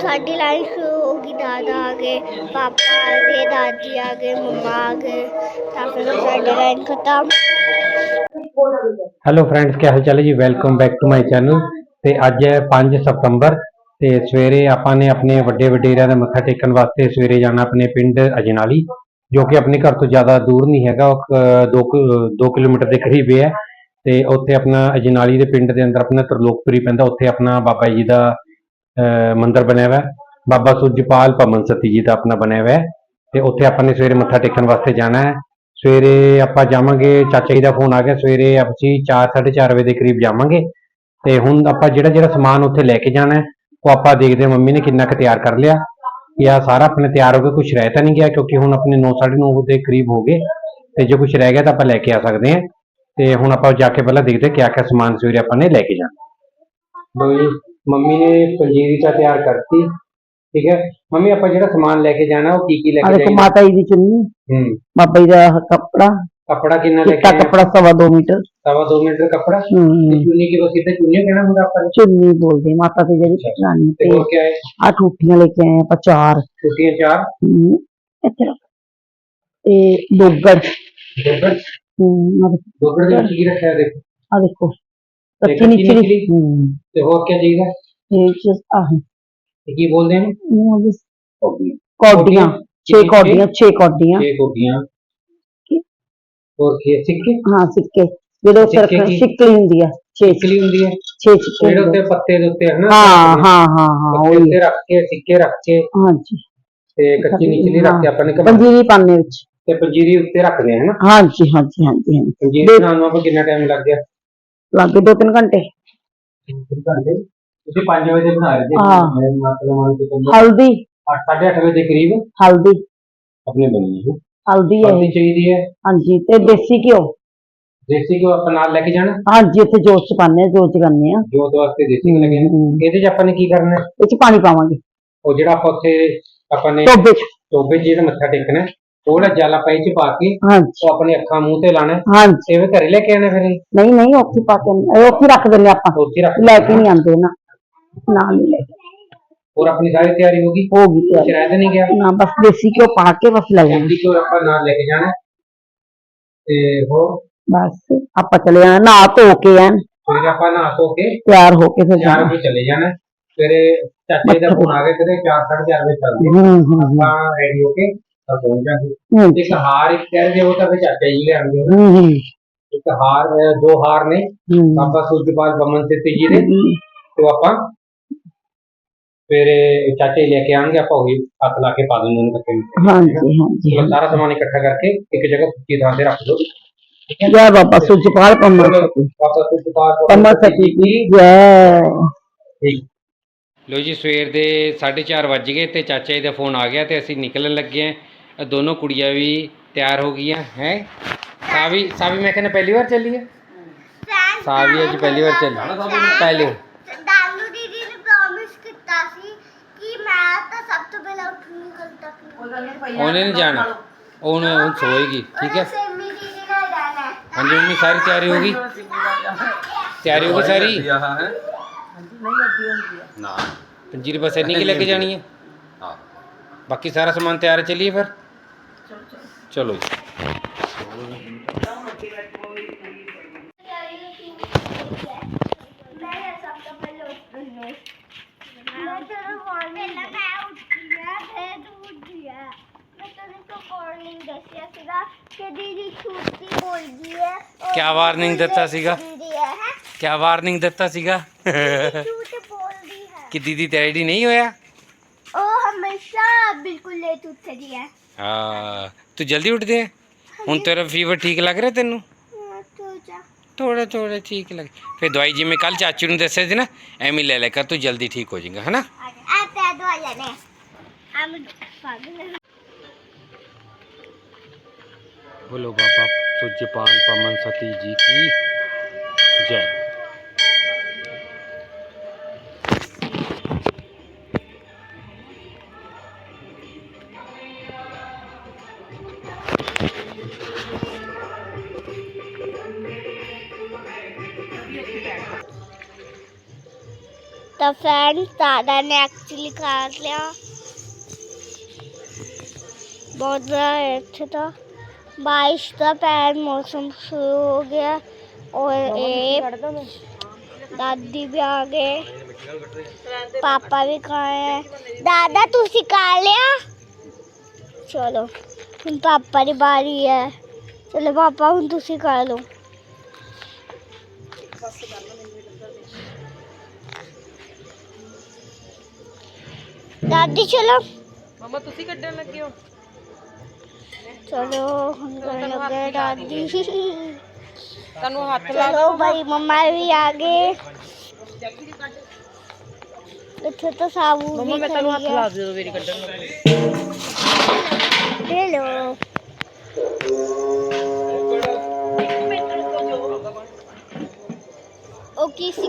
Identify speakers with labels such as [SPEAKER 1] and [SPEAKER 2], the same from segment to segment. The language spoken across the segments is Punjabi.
[SPEAKER 1] ਸਾਡੀ ਲਾਈਫ ਸ਼ੁਰੂ ਹੋ ਗਈ ਦਾਦਾ ਆ ਗਏ ਪਾਪਾ ਆ ਗਏ ਦਾਦੀ ਆ ਗਏ ਮੰਮਾ ਆ ਗਏ ਤਾਂ ਫਿਰ ਸਾਡੀ ਲਾਈਨ ਖਤਮ।
[SPEAKER 2] ਹੈਲੋ ਫਰੈਂਡਸ ਕੀ ਹਾਲ ਚਾਲ ਹੈ ਜੀ? Welcome back to my channel ਤੇ ਅੱਜ ਹੈ 5 ਸਤੰਬਰ। ਤੇ ਸਵੇਰੇ ਆਪਾਂ ਨੇ ਆਪਣੇ ਵੱਡੇ ਵਡੇਰਿਆਂ ਦਾ ਮੱਥਾ ਟੇਕਣ ਵਾਸਤੇ ਸਵੇਰੇ ਜਾਣਾ ਆਪਣੇ ਪਿੰਡ ਅਜਨਾਲੀ ਜੋ ਕਿ ਆਪਣੇ ਘਰ ਤੋਂ ਜ਼ਿਆਦਾ ਦੂਰ ਨਹੀਂ ਹੈਗਾ ਉਹ 2 2 ਕਿਲੋਮੀਟਰ ਦੇ ਕਰੀਬ ਹੀ ਹੈ ਤੇ ਉੱਥੇ ਆਪਣਾ ਅਜਨਾਲੀ ਦੇ ਪਿੰਡ ਦੇ ਅੰਦਰ ਆਪਣਾ ਤਰਲੋਕਪੁਰੀ ਪੈਂਦਾ ਉੱਥੇ ਆਪਣਾ ਬਾਬਾ ਜੀ ਦਾ ਅਹ, ਮੰਦਿਰ ਬਣਿਆ ਹੋਇਆ ਬਾਬਾ ਸੁਜਪਾਲ ਪਮਨ ਸਤੀ ਜੀ ਦਾ ਆਪਣਾ ਬਣਿਆ ਹੋਇਆ ਹੈ ਤੇ ਉੱਥੇ ਆਪਾਂ ਨੇ ਸਵੇਰੇ ਮੱਥਾ ਟੇਕਣ ਵਾਸਤੇ ਜਾਣਾ ਹੈ। ਸਵੇਰੇ ਆਪਾਂ ਜਾਵਾਂਗੇ ਚਾਚਾ ਜੀ ਦਾ ਫੋਨ ਆ ਗਿਆ ਸਵੇਰੇ ਅਸੀਂ 4:30 ਵਜੇ ਦੇ ਕਰੀਬ ਜਾਵਾਂਗੇ ਤੇ ਹੁਣ ਆਪਾਂ ਜਿਹੜਾ ਜਿਹੜਾ ਸਮਾਨ ਉੱਥੇ ਲੈ ਕੇ ਜਾਣਾ ਹੈ ਉਹ ਆਪਾਂ ਦੇਖਦੇ ਹਾਂ ਮੰਮੀ ਨੇ ਕਿੰਨਾ ਕੁ ਤਿਆਰ ਕਰ ਲਿਆ। ਕਿ ਆ ਸਾਰਾ ਆਪਣੇ ਤਿਆਰ ਹੋ ਕੇ ਕੁਝ ਰਹਿ ਤਾਂ ਨਹੀਂ ਗਿਆ ਕਿਉਂਕਿ ਹੁਣ ਆਪਣੇ 9:30 ਦੇ ਕਰੀਬ ਹੋ ਗਏ ਤੇ ਜੇ ਕੁਝ ਰਹਿ ਗਿਆ ਤਾਂ ਆਪਾਂ ਲੈ ਕੇ ਆ ਸਕਦੇ ਹਾਂ। ਤੇ ਹੁਣ ਆਪਾਂ ਜਾ ਕੇ ਪਹਿਲਾਂ ਦੇਖਦੇ ਕਿਆ ਕਿਆ ਸਮਾਨ ਸਵੇਰੇ ਆਪਾਂ ਨੇ ਲੈ ਕੇ ਜਾਣਾ। ਲੋ ਜੀ ਮੰਮੀ ਨੇ ਪੰਜੀਰੀ ਤਾਂ ਤਿਆਰ ਕਰਤੀ ਠੀਕ ਹੈ। ਮੰਮੀ ਆਪਾਂ ਜਿਹੜਾ ਸਮਾਨ ਲੈ ਕੇ ਜਾਣਾ ਉਹ ਕੀ ਕੀ ਲੈ ਕੇ ਜਾਈਏ
[SPEAKER 3] ਮਾਤਾ ਜੀ ਦੀ ਚੁੰਨੀ
[SPEAKER 2] ਹੂੰ।
[SPEAKER 3] ਬਾਬਾ ਜੀ ਦਾ ਕੱਪੜਾ
[SPEAKER 2] ਕੱਪੜਾ ਕਿੰਨਾ ਲੈ ਕੇ ਆਏ?
[SPEAKER 3] ਕੱਪੜਾ ਸਵਾ ਦੋ ਮੀਟਰ।
[SPEAKER 2] सवा दो मीटर कपड़ा?
[SPEAKER 3] हम्म,
[SPEAKER 2] हम्म। चुन्नी की बस इतना तो चुन्नी कहना मुझे
[SPEAKER 3] आपका चुन्नी बोलते माता से जरी
[SPEAKER 2] पटरानी
[SPEAKER 3] ते
[SPEAKER 2] क्या है? आ
[SPEAKER 3] टूटियाँ लेके आए आप चार। टूटियाँ चार?
[SPEAKER 2] हम्म, इधर
[SPEAKER 3] ए डोगड़ डोगड़ हम्म डोगड़
[SPEAKER 2] के
[SPEAKER 3] नीचे रखा है
[SPEAKER 2] देखो। आ देखो। रखी नीचे रखी।
[SPEAKER 3] ते और
[SPEAKER 2] क्या
[SPEAKER 3] जाएगा ये
[SPEAKER 2] चीज़
[SPEAKER 3] आ
[SPEAKER 2] है। ये की बोलते
[SPEAKER 3] हैं वो बस
[SPEAKER 2] कौडियाँ। छह कौडियाँ छह
[SPEAKER 3] कौडियाँ। छह
[SPEAKER 2] कौडियाँ।
[SPEAKER 3] और के सिक्के? हाँ सिक्के। ਛੇ ਕੌਡੀਆਂ ਛੇ ਕੌਡੀਆਂ
[SPEAKER 2] ਛੇ ਕੋਡੀਆਂ
[SPEAKER 3] ਕੀ?
[SPEAKER 2] ਹੋਰ ਕੀ ਹੈ? ਸਿੱਕੇ
[SPEAKER 3] ਹਾਂ ਸਿੱਕੇ ਜਿਹੜੇ ਉੱਤੇ
[SPEAKER 2] ਸਿੱਕੇ
[SPEAKER 3] ਰੱਖਣ
[SPEAKER 2] ਕੀ?
[SPEAKER 3] ਸਿੱਕਲੀ ਹੁੰਦੀ ਆ ਛੇ
[SPEAKER 2] ਸਿੱਕਲੀ ਹੁੰਦੀ ਹੈ
[SPEAKER 3] ਛੇ ਸਿੱਕੇ
[SPEAKER 2] ਜਿਹੜੇ
[SPEAKER 3] ਹੁੰਦੇ
[SPEAKER 2] ਉੱਤੇ ਪੱਤੇ ਦੇ ਉੱਤੇ ਹਨਾ
[SPEAKER 3] ਹਾਂ ਹਾਂ ਹਾਂ ਹਾਂ
[SPEAKER 2] ਪੱਤੇ
[SPEAKER 3] ਉਹੀ
[SPEAKER 2] ਉੱਤੇ ਰੱਖ ਕੇ ਸਿੱਕੇ ਰੱਖ ਕੇ
[SPEAKER 3] ਹਾਂਜੀ
[SPEAKER 2] ਤੇ ਕੱਚੀ ਨਿਚਲੀ ਰੱਖ ਕੇ ਆਪਾਂ ਨੇ ਕਮਾ
[SPEAKER 3] ਪੰਜੀਰੀ ਪਾਣੇ ਵਿੱਚ
[SPEAKER 2] ਤੇ ਪੰਜੀਰੀ ਉੱਤੇ ਰੱਖਦੇ ਆ ਹਨਾ
[SPEAKER 3] ਹਾਂਜੀ ਹਾਂਜੀ ਹਾਂਜੀ ਹਾਂਜੀ
[SPEAKER 2] ਪੰਜੀਰੀ ਬਣਾਉਣ ਨੂੰ ਆਪਾਂ ਕਿੰਨਾ ਟਾਈਮ ਲੱਗ ਗਿਆ
[SPEAKER 3] ਲੱਗੇ ਦੋ ਤਿੰਨ ਘੰਟੇ
[SPEAKER 2] ਘੰਟੇ ਤੁਸੀਂ 5 ਵਜੇ ਬਣਾ ਰਹੇ ਸੀ
[SPEAKER 3] ਹਾਂ।
[SPEAKER 2] ਮੈਂ ਮਤਲਬ ਮੰਨ ਕੇ ਚੱਲੋ
[SPEAKER 3] ਹਲਦੀ
[SPEAKER 2] 8:30 ਵਜੇ ਦੇ ਕਰੀਬ
[SPEAKER 3] ਹਲਦੀ
[SPEAKER 2] ਆਪਣੇ ਬਣੀ ਹੈ
[SPEAKER 3] ਹਲਦੀ ਹੈ
[SPEAKER 2] ਹਲਦੀ ਚਾਹੀਦੀ ਹੈ
[SPEAKER 3] ਹਾਂਜੀ ਤੇ ਦੇਸੀ ਘਿਓ
[SPEAKER 2] ਦੇਸੀ ਘਿਓ ਆਪਾਂ ਨਾਲ ਲੈ ਕੇ ਜਾਣਾ?
[SPEAKER 3] ਹਾਂਜੀ ਇੱਥੇ ਜੋਤ ਚ ਪਾਉਂਦੇ ਆ ਜੋਤ ਜਗਾਉਂਦੇ ਆ।
[SPEAKER 2] ਜੋਤ ਵਾਸਤੇ ਦੇਸੀ ਘਿਓ ਲੈ ਕੇ ਜਾਣਾ।
[SPEAKER 3] ਹਮ,
[SPEAKER 2] ਇਹਦੇ 'ਚ ਆਪਾਂ ਨੇ ਕੀ ਕਰਨਾ? ਹੈ?
[SPEAKER 3] ਇਹ ਚ ਪਾਣੀ ਪਾਵਾਂਗੇ।
[SPEAKER 2] ਉਹ ਜਿਹੜਾ ਆਪਾਂ ਉੱਥੇ ਆਪਾਂ ਨੇ
[SPEAKER 3] ਟੋਬੇ ਚ।
[SPEAKER 2] ਟੋਬੇ 'ਚ ਜਿਹੜਾ ਮੱਥਾ ਟੇਕਣਾ। ਹੈ, ਉਹ ਜਿਹੜਾ ਜਾਲਾ ਪਾਈ 'ਚ ਪਾ ਕੇ
[SPEAKER 3] ਹਾਂਜੀ।
[SPEAKER 2] ਉਹ ਆਪਣੇ ਅੱਖਾਂ ਮੂੰਹ ਤੇ ਲਾਣਾ। ਹੈ।
[SPEAKER 3] ਹਾਂਜੀ
[SPEAKER 2] ਫਿਰ ਘਰੇ ਲੈ ਕੇ ਆਣਾ ਫਿਰ ਇਹ?
[SPEAKER 3] ਨਹੀਂ ਨਹੀਂ ਉੱਥੇ ਪਾ ਕੇ ਇਹ ਉੱਥੇ ਰੱਖ ਦਿੰਦੇ ਆਪਾਂ।
[SPEAKER 2] ਉੱਥੇ ਰੱਖ
[SPEAKER 3] ਲੈ ਕੇ ਨਹੀਂ ਆਉਂਦੇ ਨਾ। ਨਾਲ ਹੀ ਲੈ ਕੇ।
[SPEAKER 2] ਹੋਰ ਆਪਣੀ ਸਾਰੀ ਤਿਆਰੀ ਹੋ ਗਈ?
[SPEAKER 3] ਹੋ ਗਈ ਤਿਆਰੀ।
[SPEAKER 2] ਰਹਿ ਤਾਂ ਨਹੀਂ ਗਿਆ?
[SPEAKER 3] ਨਾ ਬਸ ਦੇਸੀ ਘਿਓ ਪਾ ਕੇ ਬਸ ਲੈ ਜਾਣਾ।
[SPEAKER 2] ਦੇਸੀ ਘਿਓ ਆਪਾਂ ਨਾਲ ਲੈ ਕੇ ਜਾਣਾ। ਹੈ। ਤੇ ਹੋਰ?
[SPEAKER 3] ਬਸ ਆਪਾਂ ਚਲੇ ਜਾਣਾ ਨਹਾ ਧੋ ਕੇ ਐਨ
[SPEAKER 2] ਫਿਰ ਆਪਾਂ ਨਹਾ ਧੋ ਕੇ
[SPEAKER 3] ਤਿਆਰ ਹੋ ਕੇ ਫਿਰ
[SPEAKER 2] 4
[SPEAKER 3] ਜਾਣਾ
[SPEAKER 2] ਵਜੇ ਚਲੇ ਜਾਣਾ ਹੈ। ਫਿਰ ਇਹ ਚਾਚੇ ਦਾ ਫੋਨ ਆ ਗਿਆ ਕਿਤੇ 4:30 ਵਜੇ ਚੱਲਦੇ
[SPEAKER 3] ਹੂੰ ਹੂੰ
[SPEAKER 2] ਆਪਾਂ ਰੈਡੀ ਹੋ ਕੇ ਤਾਂ ਪਹੁੰਚ ਜਾਵਾਂਗੇ
[SPEAKER 3] ਹੂੰ
[SPEAKER 2] ਇੱਕ ਹਾਰ ਇੱਕ ਕਹਿ ਰਹੇ ਉਹ ਤਾਂ ਫਿਰ ਚਾਚਾ ਜੀ ਲਿਆਣਗੇ
[SPEAKER 3] ਹੂੰ ਹੂੰ
[SPEAKER 2] ਇੱਕ ਹਾਰ ਅਹ ਦੋ ਹਾਰ ਨੇ
[SPEAKER 3] ਹੂੰ
[SPEAKER 2] ਬਾਬਾ ਸੁਜਪਾਲ ਬਮਨ ਸਿੱਧੀ ਜੀ ਦੇ
[SPEAKER 3] ਹੂੰ
[SPEAKER 2] ਤੇ ਉਹ ਆਪਾਂ ਫਿਰ ਇਹ ਚਾਚਾ ਜੀ ਲੈ ਕੇ ਆਣਗੇ ਆਪਾਂ ਉਹੀ ਹੱਥ ਲਾ ਕੇ ਪਾ ਦਿੰਦੇ ਨੇ ਕੱਕੇ ਨੂੰ
[SPEAKER 3] ਹਾਂਜੀ ਹਾਂਜੀ
[SPEAKER 2] ਉਹ ਸਾਰਾ ਸਮਾਨ ਇਕੱਠਾ ਕਰਕੇ ਇੱਕ ਜਗ੍ਹਾ ਸੁੱਚੀ ਥਾਂ ਤੇ ਰੱਖ ਦਿਓ
[SPEAKER 3] ਜੈ ਬਾਬਾ ਸੁਜਪਾਲ ਪੰਮਾ ਸਤੀ।
[SPEAKER 2] ਬਾਬਾ ਸੁਜਪਾਲ
[SPEAKER 3] ਪੰਮਾ ਸਤੀ ਦੀ ਜੈ।
[SPEAKER 2] ਠੀਕ। ਲੋ ਜੀ ਸਵੇਰ ਦੇ 4:30 ਵੱਜ ਗਏ ਤੇ ਚਾਚਾ ਜੀ ਦਾ ਫੋਨ ਆ ਗਿਆ ਤੇ ਅਸੀਂ ਨਿਕਲਣ ਲੱਗੇ ਆਂ ਇਹ ਦੋਨੋਂ ਕੁੜੀਆਂ ਵੀ ਤਿਆਰ ਹੋ ਗਈਆਂ ਹੈ? ਸਾਵੀ ਸਾਵੀ ਮੈਂ ਕਹਿੰਦਾ ਪਹਿਲੀ ਵਾਰ ਚੱਲੀ ਹੈ? ਸਾਵੀ ਅੱਜ ਪਹਿਲੀ ਵਾਰ ਚੱਲੀ। ਪਹਿਲੀ
[SPEAKER 1] ਦਾਨੂ ਦੀਦੀ ਨੇ ਪ੍ਰੋਮਿਸ ਕੀਤਾ ਸੀ ਕਿ ਮੈਂ ਤਾਂ ਸਭ ਤੋਂ ਪਹਿਲਾਂ ਉੱਠੂਗੀ ਕੱਲ ਤੱਕ?
[SPEAKER 2] ਉਹਨੇ ਨਹੀਂ ਜਾਣਾ। ਉਹਨੇ ਹੁਣ ਸੋਏਗੀ ਠੀਕ ਹੈ?
[SPEAKER 1] ਸੇਮੀ
[SPEAKER 2] हाँ जी मम्मी सारी तैयारी
[SPEAKER 1] होगी तैयारी होगी सारी ना पंजीरी बस इन्नी की लेके जानी है बाकी सारा समान तैयार चलिए फिर चलो जी मैं तो कॉर्निंग दसिया कि दीदी छूट ਬੋਲਦੀ
[SPEAKER 2] ਕਿਆ warning ਦਿੱਤਾ ਸੀਗਾ? ਕੀ ਵਾਰਨਿੰਗ ਦਿੱਤਾ ਸੀਗਾ? ਕਿ ਦੀਦੀ ਡੈਡੀ ਨਹੀਂ ਹੋਇਆ?
[SPEAKER 1] ਉਹ ਹਮੇਸ਼ਾ ਬਿਲਕੁਲ ਲੇਟ ਉੱਠਦੀ ਹੈ।
[SPEAKER 2] ਹਾਂ ਤੂੰ ਜਲਦੀ ਉੱਠਦੇ ਹੁਣ ਤੇਰਾ ਫੀਵਰ ਠੀਕ ਲੱਗ ਰਿਹਾ ਤੈਨੂੰ? ਥੋੜਾ ਥੋੜਾ ਠੀਕ ਲੱਗ ਫਿਰ ਦਵਾਈ ਜਿਵੇਂ ਕੱਲ ਚਾਚੂ ਨੂੰ ਦੱਸਿਆ ਸੀ ਨਾ ਐਵੇਂ ਲੈ ਲੈ ਕਰ ਤੂੰ ਜਲਦੀ ਠੀਕ ਹੋ ਜਾਏਗਾ ਹਨਾ? ਬੋਲੋ ਬਾਬਾ। पूज्यपाल पमन सती जी की जय।
[SPEAKER 1] तो फ्रेंड्स दादा ने एक्चुअली खा लिया बहुत ज़्यादा अच्छा था। बारिश का पैर मौसम शुरू हो गया और एक दादी भी आ गए। पापा भी
[SPEAKER 4] कहाँ हैं। दादा तू सिखा
[SPEAKER 1] लिया हाँ? चलो हम पापा
[SPEAKER 4] की बारी है।
[SPEAKER 1] चलो पापा हूँ तू सिखा लो। दादी चलो। मामा
[SPEAKER 4] तुसी
[SPEAKER 1] कड्डन
[SPEAKER 4] लगे हो? चलो
[SPEAKER 1] हम
[SPEAKER 4] करने
[SPEAKER 1] लग
[SPEAKER 4] गए दादी चलो भाई
[SPEAKER 1] मम्मा भी आगे। अच्छा
[SPEAKER 5] तो साबुन मम्मा मैं
[SPEAKER 1] तनु हाथ ला दे
[SPEAKER 6] दो मेरी कंटर ले
[SPEAKER 1] लो।
[SPEAKER 5] ओ किसी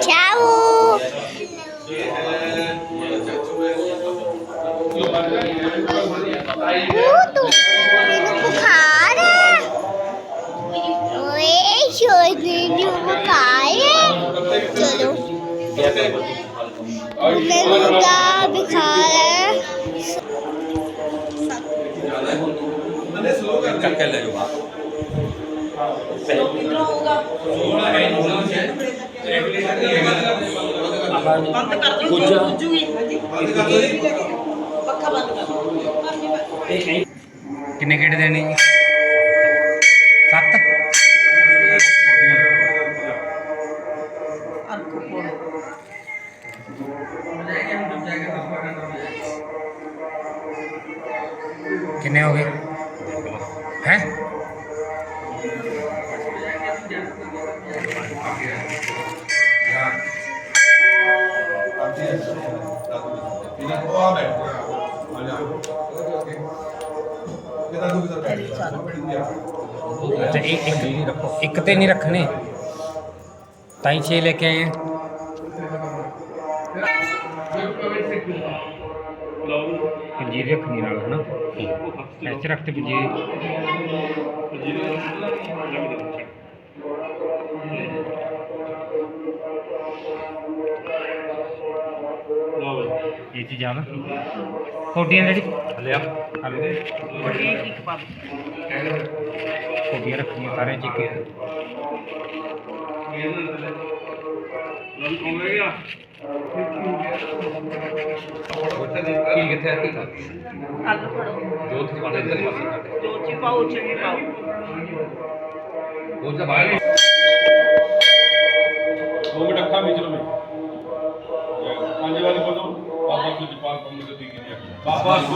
[SPEAKER 5] Tchau! Tudo!
[SPEAKER 6] Menino cara! Oi, chorinho cara! Tudo! Menino da cara! Cadê
[SPEAKER 1] esse lugar? Cadê esse lugar? ਹੈ ਚਲੋ
[SPEAKER 6] ਜੈ ਬਾਬਾ
[SPEAKER 1] ਮੈਨੂੰ ਤਾਂ ਬੁਖਾਰ ਹੈ
[SPEAKER 6] ਚੱਕ ਕੇ ਲੈ ਜਾਓ
[SPEAKER 4] ਬੰਦ ਕਰ ਦਿਓ
[SPEAKER 6] ਕੁਝ
[SPEAKER 4] ਜੂਗੀ ਪੱਖਾ ਬੰਦ ਕਰ ਦਿਓ
[SPEAKER 5] ਕਿੰਨੇ ਕਿਹੜੇ ਦੇਣੇ ਜੀ ਸੱਤ
[SPEAKER 4] ਅਰਕ ਕੋਲ
[SPEAKER 5] ਕਿੰਨੇ ਹੋ ਗਏ ਅੱਛਾ ਇੱਕ ਇੱਕ ਇੱਕ ਤੇ ਨਹੀਂ ਰੱਖਣੇ। ਤਾਂ ਹੀ 6 ਲੈ ਕੇ ਆਏ ਆ। ਪੰਜੀਰੀ ਰੱਖਣੀ ਨਾਲ ਹਨਾ? ਐਸੇ ਰੱਖ ਤੇ ਪੰਜੀਰੀ। ਇਹ ਚੀਜ਼ ਆ ਨਾ। ਕੋਡੀਆਂ ਜਿਹੜੀ ਲਿਆ ਹਲੇ
[SPEAKER 4] ਇੱਕ ਪਾ।
[SPEAKER 5] ਕੋਡੀਆਂ ਰੱਖਣੀਆਂ ਸਾਰੇ ਚ ਇੱਕ। ਇੱਕ
[SPEAKER 6] ਕੀ ਕਿੱਥੇ ਆ? ਕੀ ਕਰ
[SPEAKER 4] ਕੱਲ ਫੜੋ
[SPEAKER 6] ਜੋਤ ਦੀ ਬਾਣੇ ਇੱਧਰ ਪਾਸੇ। ਕੱਢ
[SPEAKER 4] ਜੋ ਪਾਓ ਚੀ ਪਾਓ।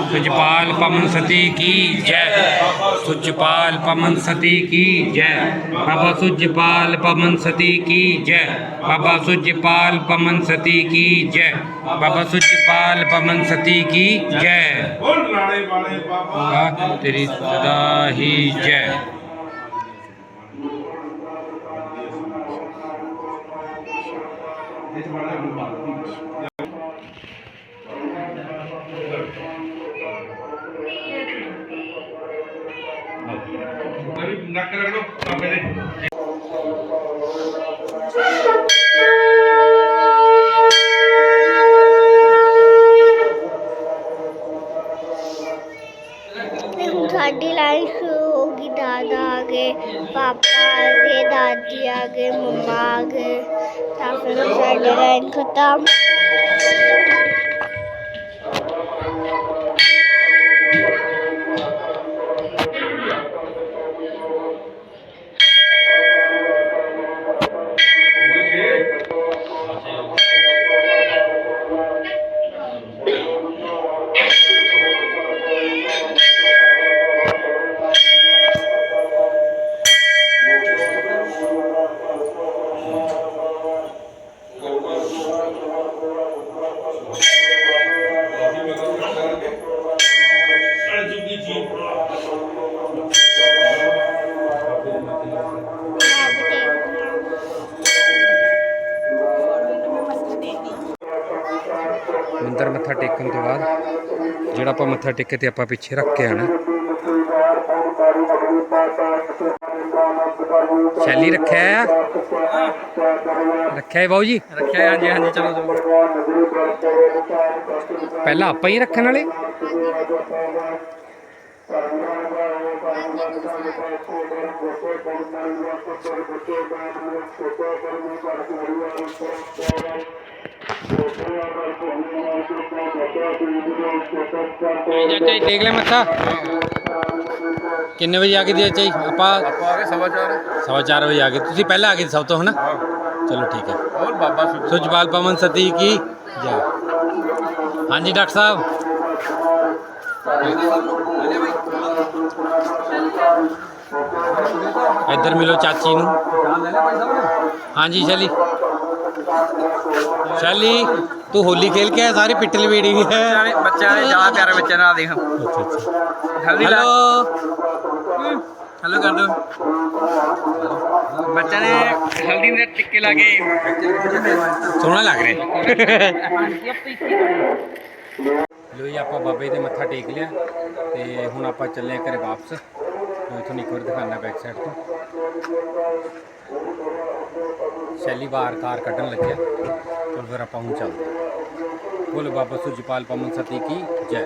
[SPEAKER 5] सुचपाल पमन सती की जय। सुचपाल पमन सती
[SPEAKER 7] की जय। बाबा सुचपाल
[SPEAKER 5] पमन सती की जय। बाबा
[SPEAKER 7] सुचपाल पमन सती की जय।
[SPEAKER 1] बाबा सुचपाल पमन सती की जय। तेरी सदा ही जय। నక్క రగడు लाइफ होगी दादा आगे पापा आगे दादी आगे मम्मा आगे। लाइन खत्म।
[SPEAKER 5] ਮੰਦਰ ਮੱਥਾ ਟੇਕਣ ਤੋਂ ਬਾਅਦ ਜਿਹੜਾ ਆਪਾਂ ਮੱਥਾ ਟੇਕੇ ਤੇ ਆਪਾਂ ਪਿੱਛੇ ਰੱਖ ਕੇ ਆਣਾ ਸ਼ੈਲੀ ਰੱਖਿਆ ਆ? ਰੱਖਿਆ ਹੈ ਬਾਊ ਜੀ?
[SPEAKER 8] ਰੱਖਿਆ ਹਾਂਜੀ ਹਾਂਜੀ ਚਲੋ ਚਲੋ।
[SPEAKER 5] ਪਹਿਲਾਂ ਆਪਾਂ ਹੀ ਰੱਖਣ ਵਾਲੇ? ਚਾਚਾ ਜੀ ਟੇਕ ਲੈ ਮੱਥਾ। ਕਿੰਨੇ ਵਜੇ ਆ ਗਏ ਦੀ ਚਾਚਾ ਜੀ? ਆਪਾਂ
[SPEAKER 4] ਆਪਾਂ ਆ ਗਏ ਸਮਾਚਾਰ
[SPEAKER 5] ਸਵਾ ਚਾਰ ਵਜੇ ਆ ਗਏ। ਤੁਸੀਂ ਪਹਿਲਾਂ ਆ ਗਏ ਸੀ ਸਭ ਤੋਂ ਹਨਾ? ਚਲੋ ਠੀਕ ਹੈ।
[SPEAKER 4] ਹੋਰ ਬਾਬਾ ਸੁਖ
[SPEAKER 5] ਸੁਜਪਾਲ ਪਵਨ ਸਤੀ ਕੀ ਜੈ। ਹਾਂਜੀ ਡਾਕਟਰ ਸਾਹਿਬ। ਇੱਧਰ ਮਿਲੋ ਚਾਚੀ ਨੂੰ। ਹਾਂਜੀ ਸ਼ੈਲੀ ਸ਼ੈਲੀ ਤੂੰ ਹੋਲੀ ਖੇਲ ਕੇ ਆਇਆ ਸਾਰੀ ਪਿੱਟ ਲਵੇੜੀ ਹੈ।
[SPEAKER 8] ਬੱਚਿਆਂ ਨੇ ਜ਼ਿਆਦਾ ਪਿਆਰੇ ਬੱਚੇ ਨਾਲ ਦੇਖ। ਹਲਦੀ ਲਾ
[SPEAKER 5] ਹੈਲੋ
[SPEAKER 8] ਹੈਲੋ ਕਰ ਦੋ ਬੱਚਿਆਂ ਨੇ ਹਲਦੀ ਦੇ ਟਿੱਕੇ ਲਾ ਕੇ
[SPEAKER 5] ਸੋਹਣਾ ਲੱਗ ਰਿਹਾ। ਲੋ ਜੀ ਆਪਾਂ ਬਾਬੇ ਦੇ ਮੱਥਾ ਟੇਕ ਲਿਆ ਤੇ ਹੁਣ ਆਪਾਂ ਚੱਲੇ ਘਰੇ ਵਾਪਸ। ਤੁਹਾਨੂੰ ਇੱਕ ਵਾਰ ਦਿਖਾਣਾ ਬੈਕ ਸਾਈਡ ਤੋਂ। ਸ਼ੈਲੀ ਬਾਹਰ ਕਾਰ ਕੱਢਣ ਲੱਗਿਆ ਤੇ ਫਿਰ ਆਪਾਂ ਹੁਣ ਚੱਲਦੇ ਹਾਂ। ਬੋਲੋ ਬਾਬਾ ਸੁਜਪਾਲ ਪਮਨ ਸਤੀ ਕੀ ਜੈ